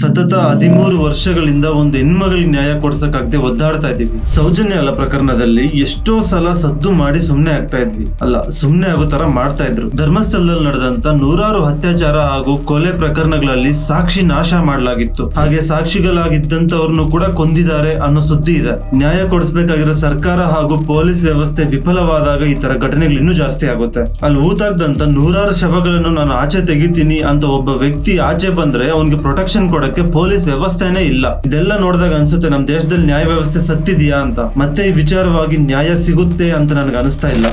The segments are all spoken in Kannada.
ಸತತ ಹದಿಮೂರು ವರ್ಷಗಳಿಂದ ಒಂದು ಹೆಣ್ಮಗಳಿಗೆ ನ್ಯಾಯ ಕೊಡ್ಸಕ್ಕಾಗದೆ ಒದ್ದಾಡ್ತಾ ಇದೀವಿ ಸೌಜನ್ಯ ಅಲ್ಲ ಪ್ರಕರಣದಲ್ಲಿ ಎಷ್ಟೋ ಸಲ ಸದ್ದು ಮಾಡಿ ಸುಮ್ನೆ ಆಗ್ತಾ ಇದ್ವಿ. ಅಲ್ಲ, ಸುಮ್ನೆ ಆಗೋ ತರ ಮಾಡ್ತಾ ಇದ್ರು. ಧರ್ಮಸ್ಥಳದಲ್ಲಿ ನಡೆದಂತ ನೂರಾರು ಅತ್ಯಾಚಾರ ಹಾಗೂ ಕೊಲೆ ಪ್ರಕರಣಗಳಲ್ಲಿ ಸಾಕ್ಷಿ ನಾಶ ಮಾಡಲಾಗಿತ್ತು. ಹಾಗೆ ಸಾಕ್ಷಿಗಳಾಗಿದ್ದಂತವ್ರನ್ನು ಕೂಡ ಕೊಂದಿದ್ದಾರೆ ಅನ್ನೋ ಸುದ್ದಿ ಇದೆ. ನ್ಯಾಯ ಕೊಡಿಸಬೇಕಾಗಿರೋ ಸರ್ಕಾರ ಹಾಗೂ ಪೊಲೀಸ್ ವ್ಯವಸ್ಥೆ ವಿಫಲವಾದಾಗ ಈ ತರ ಘಟನೆಗಳು ಇನ್ನೂ ಜಾಸ್ತಿ ಆಗುತ್ತೆ. ಅಲ್ಲಿ ಊತಾಗ್ದಂತ ನೂರಾರು ಶವಗಳನ್ನು ನಾನು ಆಚೆ ತೆಗಿತೀನಿ ಅಂತ ಒಬ್ಬ ವ್ಯಕ್ತಿ ಆಚೆ ಬಂದ್ರೆ ಅವನಿಗೆ ಪ್ರೊಟೆಕ್ಷನ್ ಕೊಡಕ್ಕೆ ಪೊಲೀಸ್ ವ್ಯವಸ್ಥೆನೇ ಇಲ್ಲ. ಇದೆಲ್ಲ ನೋಡಿದಾಗ ಅನ್ಸುತ್ತೆ ನಮ್ ದೇಶದಲ್ಲಿ ನ್ಯಾಯ ವ್ಯವಸ್ಥೆ ಸತ್ತಿದ್ಯಾ ಅಂತ. ಮತ್ತೆ ಈ ವಿಚಾರವಾಗಿ ನ್ಯಾಯ ಸಿಗುತ್ತೆ ಅಂತ ನನಗೆ ಅನಿಸ್ತಾ ಇಲ್ಲ.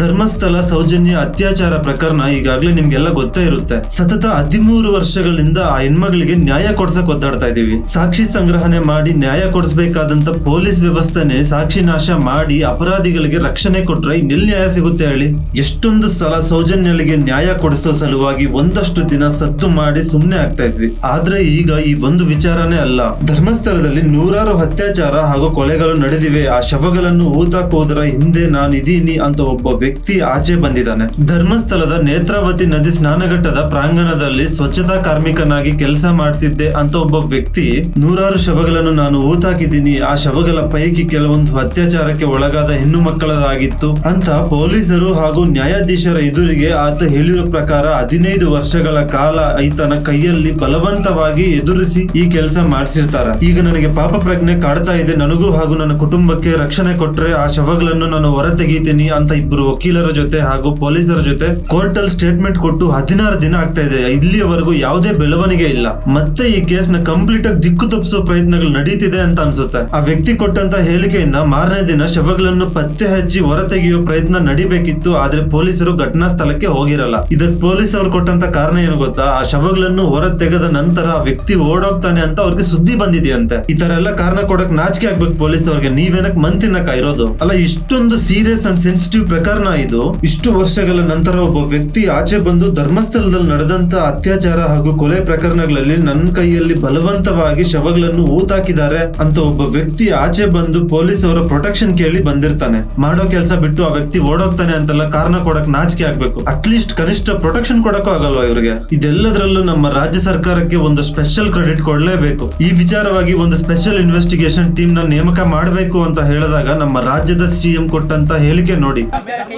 ಧರ್ಮಸ್ಥಳ ಸೌಜನ್ಯ ಅತ್ಯಾಚಾರ ಪ್ರಕರಣ ಈಗಾಗಲೇ ನಿಮ್ಗೆಲ್ಲ ಗೊತ್ತೇ ಇರುತ್ತೆ. ಸತತ ಹದಿಮೂರು ವರ್ಷಗಳಿಂದ ಆ ಹೆಣ್ಮಗಳಿಗೆ ನ್ಯಾಯ ಕೊಡ್ಸಕ್ ಒದ್ದಾಡ್ತಾ ಇದೀವಿ ಸಾಕ್ಷಿ ಸಂಗ್ರಹಣೆ ಮಾಡಿ ನ್ಯಾಯ ಕೊಡಿಸಬೇಕಾದಂತ ಪೊಲೀಸ್ ವ್ಯವಸ್ಥೆನೆ ಸಾಕ್ಷಿ ನಾಶ ಮಾಡಿ ಅಪರಾಧಿಗಳಿಗೆ ರಕ್ಷಣೆ ಕೊಟ್ರೆ ಇನ್ನೆಲ್ಲಿ ನ್ಯಾಯ ಸಿಗುತ್ತೆ ಹೇಳಿ? ಎಷ್ಟೊಂದು ಸಲ ಸೌಜನ್ಯಗಳಿಗೆ ನ್ಯಾಯ ಕೊಡಿಸೋ ಸಲುವಾಗಿ ಒಂದಷ್ಟು ದಿನ ಸತ್ತು ಮಾಡಿ ಸುಮ್ನೆ ಆಗ್ತಾ ಇದ್ವಿ. ಆದ್ರೆ ಈಗ ಈ ಒಂದು ವಿಚಾರನೇ ಅಲ್ಲ. ಧರ್ಮಸ್ಥಳದಲ್ಲಿ ನೂರಾರು ಅತ್ಯಾಚಾರ ಹಾಗೂ ಕೊಲೆಗಳು ನಡೆದಿವೆ. ಆ ಶವಗಳನ್ನು ಊತಾಕೋದರ ಹಿಂದೆ ನಾನು ಇದೀನಿ ಅಂತ ಒಬ್ಬ ವ್ಯಕ್ತಿ ಆಚೆ ಬಂದಿದ್ದಾನೆ. ಧರ್ಮಸ್ಥಳದ ನೇತ್ರಾವತಿ ನದಿ ಸ್ನಾನಘಟ್ಟದ ಪ್ರಾಂಗಣದಲ್ಲಿ ಸ್ವಚ್ಛತಾ ಕಾರ್ಮಿಕನಾಗಿ ಕೆಲಸ ಮಾಡ್ತಿದ್ದೆ ಅಂತ ಒಬ್ಬ ವ್ಯಕ್ತಿ, ನೂರಾರು ಶವಗಳನ್ನು ನಾನು ಊತಾಕಿದ್ದೀನಿ ಆ ಶವಗಳ ಪೈಕಿ ಕೆಲವೊಂದು ಅತ್ಯಾಚಾರಕ್ಕೆ ಒಳಗಾದ ಹೆಣ್ಣು ಮಕ್ಕಳದಾಗಿತ್ತು ಅಂತ ಪೊಲೀಸರು ಹಾಗೂ ನ್ಯಾಯಾಧೀಶರ ಎದುರಿಗೆ ಆತ ಹೇಳಿರೋ ಪ್ರಕಾರ ಹದಿನೈದು ವರ್ಷಗಳ ಕಾಲ ಈತನ ಕೈಯಲ್ಲಿ ಬಲವಂತವಾಗಿ ಎದುರಿಸಿ ಈ ಕೆಲಸ ಮಾಡಿಸಿರ್ತಾರೆ. ಈಗ ನನಗೆ ಪಾಪ ಪ್ರಜ್ಞೆ ಕಾಡ್ತಾ ಇದೆ, ನನಗೂ ಹಾಗೂ ನನ್ನ ಕುಟುಂಬಕ್ಕೆ ರಕ್ಷಣೆ ಕೊಟ್ರೆ ಆ ಶವಗಳನ್ನು ನಾನು ಹೊರತೆಗೀತೀನಿ ಅಂತ ಇಬ್ಬರು ವಕೀಲರ ಜೊತೆ ಹಾಗೂ ಪೊಲೀಸರ ಜೊತೆ ಕೋರ್ಟ್ ಅಲ್ಲಿ ಸ್ಟೇಟ್ಮೆಂಟ್ ಕೊಟ್ಟು ಹದಿನಾರು ದಿನ ಆಗ್ತಾ ಇದೆ. ಇಲ್ಲಿಯವರೆಗೂ ಯಾವುದೇ ಬೆಳವಣಿಗೆ ಇಲ್ಲ. ಮತ್ತೆ ಈ ಕೇಸ್ನ ಕಂಪ್ಲೀಟ್ ಆಗಿ ದಿಕ್ಕು ತಪ್ಪಿಸೋ ಪ್ರಯತ್ನಗಳು ನಡೀತಿದೆ ಅಂತ ಅನ್ಸುತ್ತೆ. ಆ ವ್ಯಕ್ತಿ ಕೊಟ್ಟಂತ ಹೇಳಿಕೆಯಿಂದ ಮಾರನೇ ದಿನ ಶವಗಳನ್ನು ಪತ್ತೆ ಹಚ್ಚಿ ಹೊರ ತೆಗೆಯೋ ಪ್ರಯತ್ನ ನಡಿಬೇಕಿತ್ತು. ಆದ್ರೆ ಪೊಲೀಸರು ಘಟನಾ ಸ್ಥಳಕ್ಕೆ ಹೋಗಿರಲ್ಲ. ಇದಕ್ಕೆ ಪೊಲೀಸ್ ಅವ್ರು ಕೊಟ್ಟಂತ ಕಾರಣ ಏನು ಗೊತ್ತಾ? ಆ ಶವಗಳನ್ನು ಹೊರ ತೆಗೆದ ನಂತರ ಆ ವ್ಯಕ್ತಿ ಓಡೋಗ್ತಾನೆ ಅಂತ ಅವ್ರಿಗೆ ಸುದ್ದಿ ಬಂದಿದೆಯಂತೆ. ಈ ತರ ಎಲ್ಲ ಕಾರಣ ಕೊಡಕ್ ನಾಚಿಕೆ ಆಗ್ಬೇಕು ಪೊಲೀಸ್ ಅವ್ರಿಗೆ. ನೀವೇನಕ್ ಮನ್ ತಿನ್ನಕ ಇರೋದು ಅಲ್ಲ, ಇಷ್ಟೊಂದು ಸೀರಿಯಸ್ ಅಂಡ್ ಸೆನ್ಸಿಟಿವ್ ಪ್ರಕರಣ ಇದು. ಇಷ್ಟು ವರ್ಷಗಳ ನಂತರ ಒಬ್ಬ ವ್ಯಕ್ತಿ ಆಚೆ ಬಂದು ಧರ್ಮಸ್ಥಳದಲ್ಲಿ ನಡೆದಂತ ಅತ್ಯಾಚಾರ ಹಾಗೂ ಕೊಲೆ ಪ್ರಕರಣಗಳಲ್ಲಿ ನನ್ನ ಕೈಯಲ್ಲಿ ಬಲವಂತವಾಗಿ ಶವಗಳನ್ನು ಊತಾಕಿದ್ದಾರೆ ಅಂತ ಒಬ್ಬ ವ್ಯಕ್ತಿ ಆಚೆ ಬಂದು ಪೊಲೀಸ್ ಅವರ ಪ್ರೊಟೆಕ್ಷನ್ ಕೇಳಿ ಬಂದಿರ್ತಾನೆ. ಮಾಡೋ ಕೆಲಸ ಬಿಟ್ಟು ಆ ವ್ಯಕ್ತಿ ಓಡೋಗ್ತಾನೆ ಅಂತೆಲ್ಲ ಕಾರಣ ಕೊಡಕ್ ನಾಚಿಕೆ ಆಗ್ಬೇಕು. ಅಟ್ಲೀಸ್ಟ್ ಕನಿಷ್ಠ ಪ್ರೊಟೆಕ್ಷನ್ ಕೊಡಕ್ಕೂ ಆಗಲ್ವಾ ಇವರಿಗೆ? ಇದೆಲ್ಲದರಲ್ಲೂ ನಮ್ಮ ರಾಜ್ಯ ಸರ್ಕಾರಕ್ಕೆ ಒಂದು ಸ್ಪೆಷಲ್ ಕ್ರೆಡಿಟ್ ಕೊಡಲೇಬೇಕು. ಈ ವಿಚಾರವಾಗಿ ಒಂದು ಸ್ಪೆಷಲ್ ಇನ್ವೆಸ್ಟಿಗೇಷನ್ ಟೀಮ್ನ ನೇಮಕ ಮಾಡಬೇಕು ಅಂತ ಹೇಳಿದಾಗ ನಮ್ಮ ರಾಜ್ಯದ ಸಿಎಂ ಕೊಟ್ಟಂತ ಹೇಳಿಕೆ ನೋಡಿ.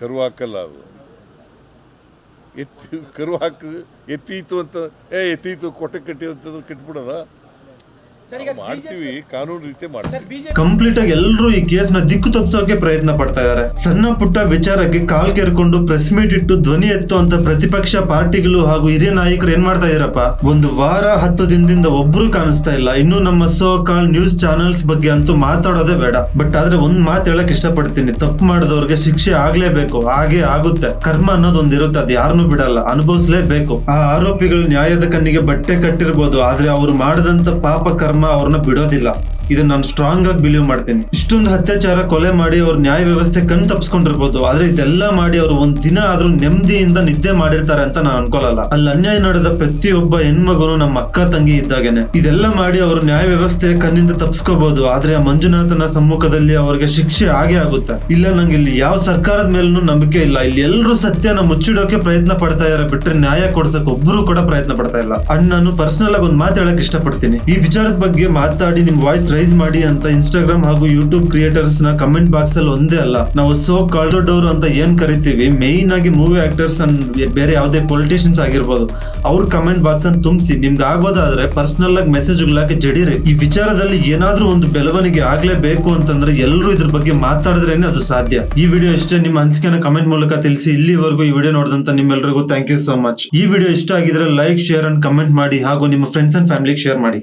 ಕರು ಹಾಕಲ್ಲ ಅದು. ಎತ್ತಿ ಕರು ಹಾಕ ಎತ್ತೀತು ಅಂತ ಏ ಎತ್ತೀತು ಕೊಟ್ಟೆ ಕಟ್ಟಿ ಅಂತಂದ್ರೆ ಕೆಟ್ಬಿಡೋದ? ಮಾಡ್ತೀವಿ ಕಾನೂನು ರೀತಿ ಮಾಡ್ತೀವಿ. ಕಂಪ್ಲೀಟ್ ಆಗಿ ಎಲ್ಲರೂ ಈ ಕೇಸ್ನ ದಿಕ್ಕು ತಪ್ಪಿಸೋಕೆ ಪ್ರಯತ್ನ ಪಡ್ತಾ ಇದ್ದಾರೆ ಸಣ್ಣ ಪುಟ್ಟ ವಿಚಾರಕ್ಕೆ ಕಾಲ್ ಕೆರ್ಕೊಂಡು ಪ್ರೆಸ್ ಮೀಟ್ ಇಟ್ಟು ಧ್ವನಿ ಎತ್ತುವಂತ ಪ್ರತಿಪಕ್ಷ ಪಾರ್ಟಿಗಳು ಹಾಗೂ ಹಿರಿಯ ನಾಯಕರು ಏನ್ ಮಾಡ್ತಾ ಇದೀರಪ್ಪ? ಒಂದು ವಾರ ಹತ್ತು ದಿನದಿಂದ ಒಬ್ರು ಕಾಣಿಸ್ತಾ ಇಲ್ಲ. ಇನ್ನು ನಮ್ಮ ಸೋ ಕಾಲ್ ನ್ಯೂಸ್ ಚಾನೆಲ್ಸ್ ಬಗ್ಗೆ ಅಂತೂ ಮಾತಾಡೋದೇ ಬೇಡ. ಬಟ್ ಆದ್ರೆ ಒಂದ್ ಮಾತು ಹೇಳಕ್ ಇಷ್ಟಪಡ್ತೀನಿ. ತಪ್ಪು ಮಾಡಿದವ್ರಿಗೆ ಶಿಕ್ಷೆ ಆಗ್ಲೇಬೇಕು. ಹಾಗೆ ಆಗುತ್ತೆ. ಕರ್ಮ ಅನ್ನೋದು ಒಂದಿರುತ್ತೆ ಅದು ಯಾರನ್ನೂ ಬಿಡಲ್ಲ. ಅನುಭವಿಸ್ಲೇಬೇಕು. ಆ ಆರೋಪಿಗಳು ನ್ಯಾಯದ ಕಣ್ಣಿಗೆ ಬಟ್ಟೆ ಕಟ್ಟಿರ್ಬೋದು. ಆದ್ರೆ ಅವ್ರು ಮಾಡಿದಂತ ಪಾಪ ಕರ್ಮ ಅವ್ರನ್ನ ಬಿಡೋದಿಲ್ಲ. ಇದನ್ನ ನಾನು ಸ್ಟ್ರಾಂಗ್ ಆಗಿ ಬಿಲೀವ್ ಮಾಡ್ತೀನಿ. ಇಷ್ಟೊಂದು ಅತ್ಯಾಚಾರ ಕೊಲೆ ಮಾಡಿ ಅವ್ರ ನ್ಯಾಯ ವ್ಯವಸ್ಥೆ ಕಣ್ ತಪ್ಪಿಸ್ಕೊಂಡಿರ್ಬೋದು ಆದ್ರೆ ಇದೆಲ್ಲ ಮಾಡಿ ಅವ್ರು ಒಂದ್ ದಿನ ಆದ್ರೂ ನೆಮ್ಮದಿಯಿಂದ ನಿದ್ದೆ ಮಾಡಿರ್ತಾರೆ ಅಂತ ನಾನು ಅನ್ಕೊಳಲ್ಲ. ಅಲ್ಲಿ ಅನ್ಯಾಯ ನಡೆದ ಪ್ರತಿಯೊಬ್ಬ ಹೆಣ್ಮಗನು ನಮ್ಮ ಅಕ್ಕ, ತಂಗಿ ಇದ್ದಾಗೇನೆ. ಇದೆಲ್ಲ ಮಾಡಿ ಅವರು ನ್ಯಾಯ ವ್ಯವಸ್ಥೆ ಕಣ್ಣಿಂದ ತಪ್ಪಿಸ್ಕೋಬಹುದು ಆದ್ರೆ ಆ ಮಂಜುನಾಥನ ಸಮ್ಮುಖದಲ್ಲಿ ಅವ್ರಿಗೆ ಶಿಕ್ಷೆ ಆಗೇ ಆಗುತ್ತೆ. ಇಲ್ಲ, ನಂಗೆ ಇಲ್ಲಿ ಯಾವ ಸರ್ಕಾರದ ಮೇಲೂ ನಂಬಿಕೆ ಇಲ್ಲ. ಇಲ್ಲಿ ಎಲ್ಲರೂ ಸತ್ಯನ ಮುಚ್ಚಿಡೋಕೆ ಪ್ರಯತ್ನ ಪಡ್ತಾ ಇದಾರೆ. ಬಿಟ್ರೆ ನ್ಯಾಯ ಕೊಡ್ಸಕ್ ಒಬ್ರು ಕೂಡ ಪ್ರಯತ್ನ ಪಡ್ತಾ ಇಲ್ಲ. ಅಣ್ಣ ಪರ್ಸನಲ್ ಆಗಿ ಒಂದು ಮಾತು ಹೇಳಕ್ ಇಷ್ಟಪಡ್ತೀನಿ. ಈ ವಿಚಾರದ ಬಗ್ಗೆ ಮಾತಾಡಿ ನಿಮ್ ವಾಯ್ಸ್ ರೈಸ್ ಮಾಡಿ ಅಂತ ಇನ್ಸ್ಟಾಗ್ರಾಮ್ ಹಾಗೂ ಯೂಟ್ಯೂಬ್ ಕ್ರಿಯೇಟರ್ಸ್ನ ಕಮೆಂಟ್ ಬಾಕ್ಸ್ ಅಲ್ಲಿ ಒಂದೇ ಅಲ್ಲ, ನಾವು ಸೋ ದೊಡ್ಡವರು ಅಂತ ಏನ್ ಕರಿತೀವಿ? ಮೇಯ್ನ್ ಆಗಿ ಮೂವಿ ಆಕ್ಟರ್ಸ್ ಬೇರೆ ಯಾವುದೇ ಪೊಲಿಟಿಷಿಯನ್ಸ್ ಆಗಿರ್ಬೋದು, ಅವ್ರ ಕಮೆಂಟ್ ಬಾಕ್ಸ್ ಅನ್ನು ತುಂಬಿಸಿ, ನಿಮ್ಗೆ ಆಗೋದಾದ್ರೆ ಪರ್ಸನಲ್ ಆಗಿ ಮೆಸೇಜ್ ಜಡೀರಿ. ಈ ವಿಚಾರದಲ್ಲಿ ಏನಾದ್ರೂ ಒಂದು ಬೆಳವಣಿಗೆ ಆಗ್ಲೇಬೇಕು ಅಂತಂದ್ರೆ ಎಲ್ಲರೂ ಇದ್ರ ಬಗ್ಗೆ ಮಾತಾಡಿದ್ರೇನೆ ಅದು ಸಾಧ್ಯ. ಈ ವಿಡಿಯೋ ಇಷ್ಟೇ ನಿಮ್ಮ ಅನ್ಸಿಕೆನ ಕಮೆಂಟ್ ಮೂಲಕ ತಿಳಿಸಿ, ಇಲ್ಲಿವರೆಗೂ ಈ ವಿಡಿಯೋ ನೋಡಿದಂತ ನಿಮ್ಮೆಲ್ಲರಿಗೂ ಥ್ಯಾಂಕ್ ಯು ಸೋ ಮಚ್ ಈ ವಿಡಿಯೋ ಇಷ್ಟ ಆಗಿದ್ರೆ ಲೈಕ್ ಶೇರ್ ಅಂಡ್ ಕಮೆಂಟ್ ಮಾಡಿ ಹಾಗೂ ನಿಮ್ಮ ಫ್ರೆಂಡ್ಸ್ ಅಂಡ್ ಫ್ಯಾಮಿಲಿಗೆ ಶೇರ್ ಮಾಡಿ.